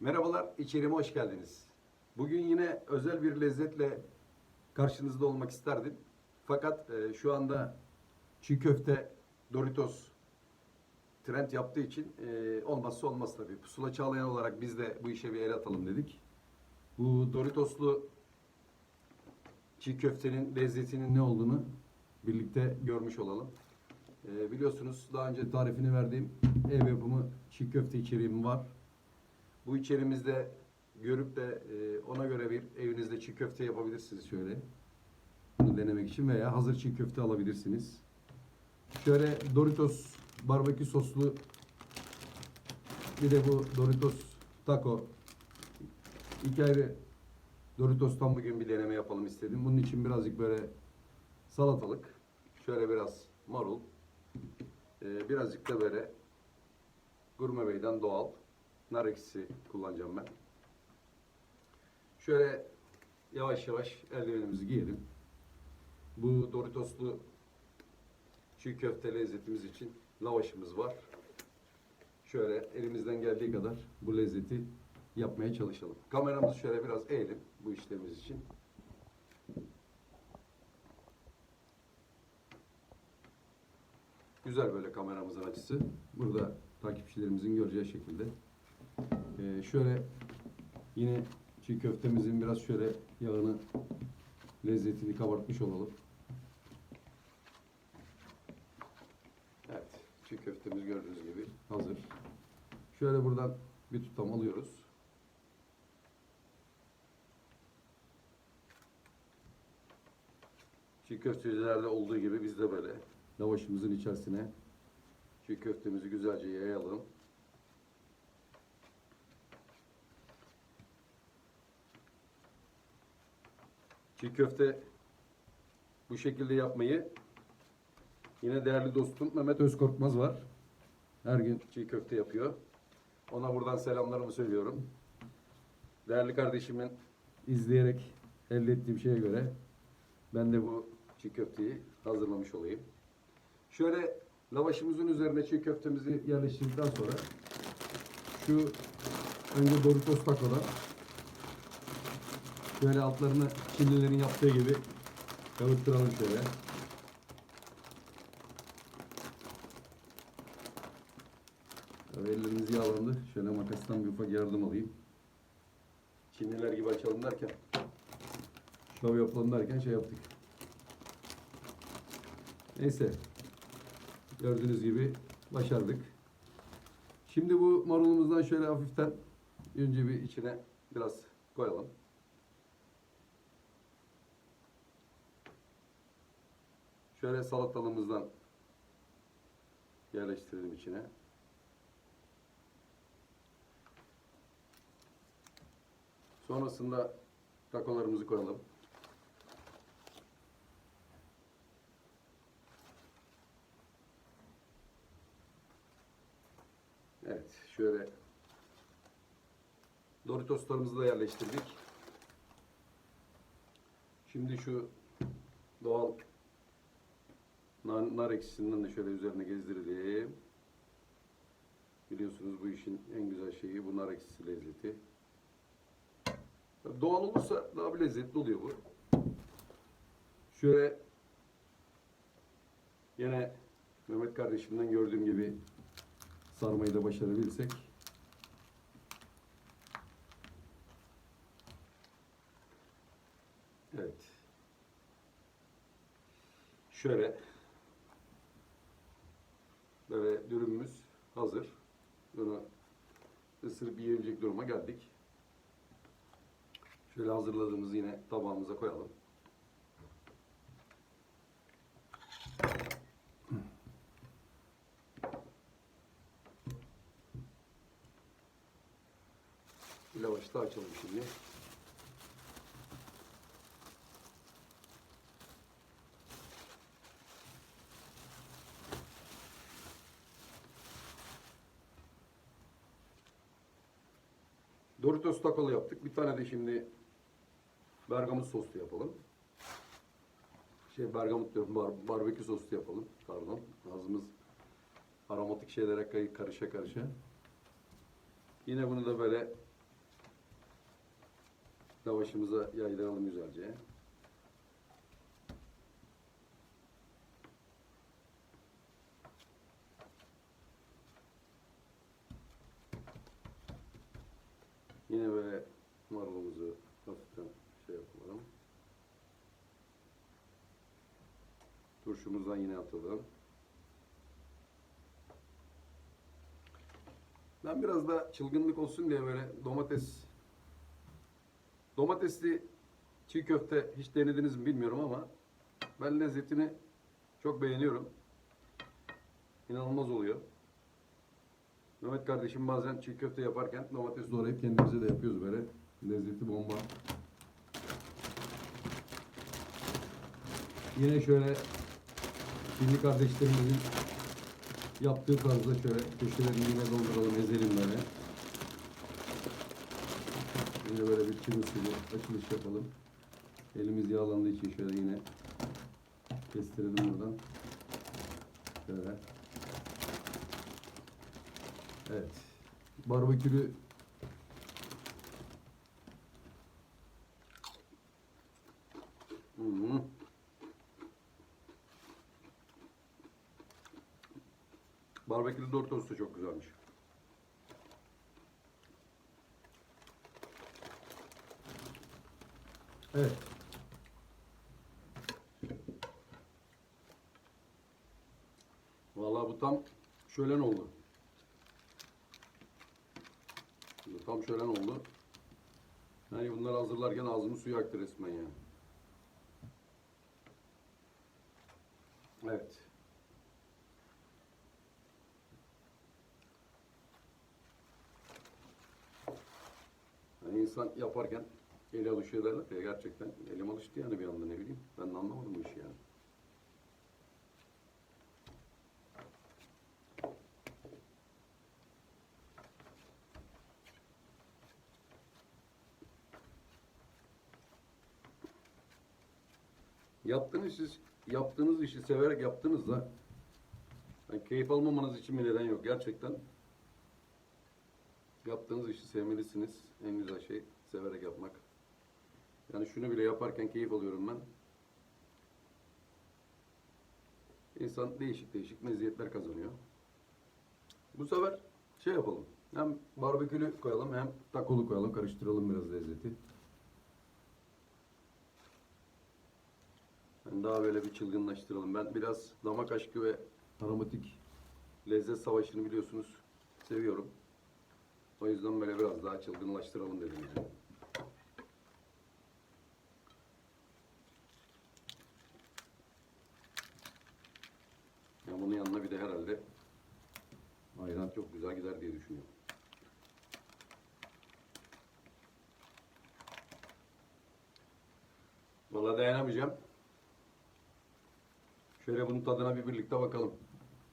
Merhabalar, içerime hoş geldiniz. Bugün yine özel bir lezzetle karşınızda olmak isterdim. Fakat e, şu anda çiğ köfte Doritos trend yaptığı için e, olmazsa olmaz tabii. Pusula Çağlayan olarak biz de bu işe bir el atalım dedik. Bu Doritoslu çiğ köftenin lezzetinin ne olduğunu birlikte görmüş olalım. E, biliyorsunuz daha önce tarifini verdiğim ev yapımı çiğ köfte içeriğim var. Bu içerimizde görüp de e, ona göre bir evinizde çiğ köfte yapabilirsiniz şöyle. Bunu denemek için veya hazır çiğ köfte alabilirsiniz. Şöyle Doritos barbekü soslu bir de bu Doritos taco. İki ayrı Doritos'tan bugün bir deneme yapalım istedim. Bunun için birazcık böyle salatalık, şöyle biraz marul, e, birazcık da böyle Gurme Bey'den doğal nar ekşisi kullanacağım ben. Şöyle yavaş yavaş eldivenimizi giyelim. Bu Doritoslu çiğ köfte lezzetimiz için lavaşımız var. Şöyle elimizden geldiği kadar bu lezzeti yapmaya çalışalım. Kameramızı şöyle biraz eğelim bu işlemimiz için. Güzel böyle kameramızın açısı. Burada takipçilerimizin göreceği şekilde. Ee, şöyle yine çiğ köftemizin biraz şöyle yağını lezzetini kabartmış olalım. Evet, çiğ köftemiz gördüğünüz gibi hazır. Şöyle buradan bir tutam alıyoruz. Çiğ köftecilerde olduğu gibi biz de böyle lavaşımızın içerisine çiğ köftemizi güzelce yayalım. Çiğ köfte bu şekilde yapmayı yine değerli dostum Mehmet Özkorkmaz var. Her gün çiğ köfte yapıyor. Ona buradan selamlarımı söylüyorum. Değerli kardeşimin izleyerek elde ettiğim şeye göre ben de bu çiğ köfteyi hazırlamış olayım. Şöyle lavaşımızın üzerine çiğ köftemizi yerleştirdikten sonra şu önce Doritos takodan Şöyle altlarını Çinlilerin yaptığı gibi kavuttıralım şöyle. Tabii ellerimiz yağlandı. Şöyle makastan bir ufak yardım alayım. Çinliler gibi açalım derken, şov yapalım derken şey yaptık. Neyse. Gördüğünüz gibi başardık. Şimdi bu marulumuzdan şöyle hafiften önce bir içine biraz koyalım. Şöyle salatalığımızdan yerleştirelim içine. Sonrasında takolarımızı koyalım. Evet, şöyle Doritoslarımızı da yerleştirdik. Şimdi şu doğal nar, nar ekşisinden de şöyle üzerine gezdirelim. Biliyorsunuz bu işin en güzel şeyi bu nar ekşisi lezzeti. Doğal olursa daha bir lezzetli oluyor bu. Şöyle yine Mehmet kardeşimden gördüğüm gibi sarmayı da başarabilirsek Evet. Şöyle böyle dürümümüz hazır. Bunu ısırıp yiyebilecek duruma geldik. Şöyle hazırladığımızı yine tabağımıza koyalım. Bir lavaşı da açalım şimdi. Doritos takalı yaptık. Bir tane de şimdi bergamot soslu yapalım. Şey bergamot diyorum bar barbekü soslu yapalım. Pardon. Ağzımız aromatik şeylere karışa karışa. Yine bunu da böyle lavaşımıza yaydıralım güzelce. Yine böyle marulumuzu hafiften şey yapalım. Turşumuzdan yine atalım. Ben biraz da çılgınlık olsun diye böyle domates domatesli çiğ köfte hiç denediniz mi bilmiyorum ama ben lezzetini çok beğeniyorum. İnanılmaz oluyor. Mehmet kardeşim bazen çiğ köfte yaparken domates doğrayıp kendimize de yapıyoruz böyle. Lezzeti bomba. Yine şöyle Çinli kardeşlerimizin yaptığı tarzda şöyle köşelerini yine dolduralım, ezelim böyle. Yine böyle bir çin usulü açılış yapalım. Elimiz yağlandığı için şöyle yine kestirelim buradan. Şöyle. Evet. Barbekülü -hı. Barbekülü Doritos da çok güzelmiş. Evet. Vallahi bu tam şölen oldu. Bu tam şölen oldu. Yani bunları hazırlarken ağzımı suyu aktı resmen yani. Evet. Yani insan yaparken eli alışıyor derler ya gerçekten elim alıştı yani bir anda ne bileyim. Ben de anlamadım bu işi yani. Yaptığınız iş, yaptığınız işi severek yaptığınızda yani keyif almamanız için bir neden yok. Gerçekten yaptığınız işi sevmelisiniz. En güzel şey severek yapmak. Yani şunu bile yaparken keyif alıyorum ben. İnsan değişik değişik meziyetler kazanıyor. Bu sefer şey yapalım. Hem barbekülü koyalım hem takolu koyalım. Karıştıralım biraz lezzeti. Daha böyle bir çılgınlaştıralım. Ben biraz damak aşkı ve aromatik lezzet savaşını biliyorsunuz seviyorum. O yüzden böyle biraz daha çılgınlaştıralım dedim yani. Ya bunun yanına bir de herhalde ayran çok güzel gider diye düşünüyorum. Vallahi dayanamayacağım. Şöyle bunun tadına bir birlikte bakalım.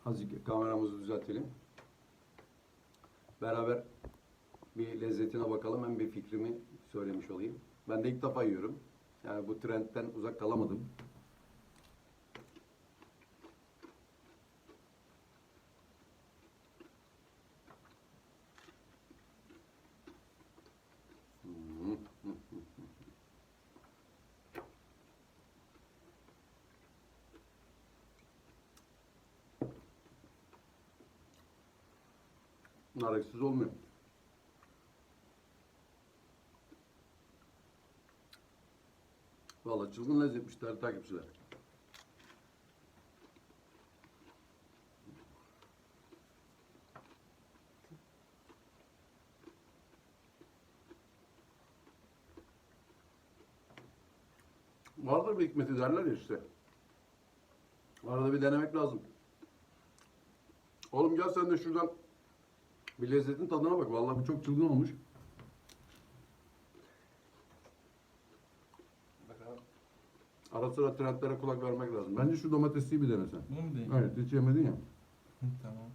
Azıcık kameramızı düzeltelim. Beraber bir lezzetine bakalım. Hem bir fikrimi söylemiş olayım. Ben de ilk defa yiyorum. Yani bu trendten uzak kalamadım. Hmm. Nar eksiz olmuyor. Vallahi çılgın lezzetmiş değerli takipçiler. Vardır bir hikmeti derler ya işte. Arada bir denemek lazım. Oğlum gel sen de şuradan bir lezzetin tadına bak. Vallahi bu çok çılgın olmuş. Ara sıra trendlere kulak vermek lazım. Bence şu domatesliyi bir denesen. Bunu mu diyeyim? Evet hiç yemedin ya. Hı, tamam.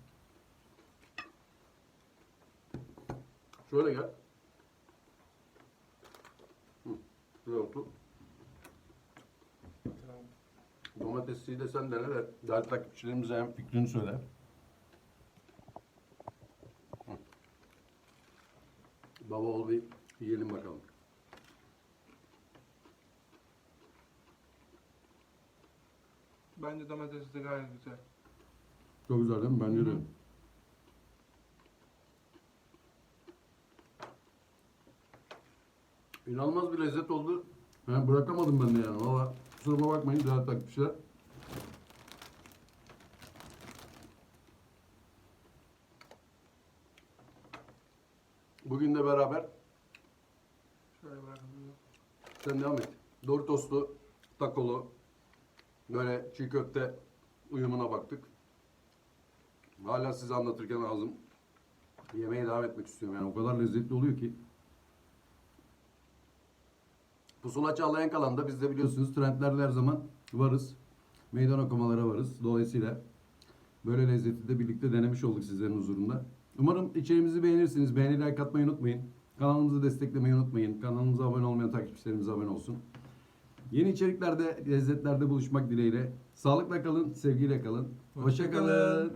Şöyle gel. Hı, otur. Tamam. Domatesliyi de sen dene de değerli takipçilerimize hem fikrini söyle. Baba ol bir yiyelim bakalım. Bence domates de gayet güzel. Çok güzel değil mi? Bence de. İnanılmaz bir lezzet oldu. Yani bırakamadım ben de yani. Valla kusuruma bakmayın. Zaten takipçiler. Bugün de beraber Şöyle bırakın. sen devam et. Doritoslu, takolu, böyle çiğ köfte uyumuna baktık. Hala size anlatırken ağzım yemeğe devam etmek istiyorum. Yani o kadar lezzetli oluyor ki. Pusula Çağlayan Kalan'da biz de biliyorsunuz trendlerle her zaman varız. Meydan okumalara varız. Dolayısıyla böyle lezzeti de birlikte denemiş olduk sizlerin huzurunda. Umarım içeriğimizi beğenirsiniz. Beğeni like atmayı unutmayın. Kanalımızı desteklemeyi unutmayın. Kanalımıza abone olmayan takipçilerimiz abone olsun. Yeni içeriklerde, lezzetlerde buluşmak dileğiyle. Sağlıkla kalın, sevgiyle kalın. Hoşça kalın.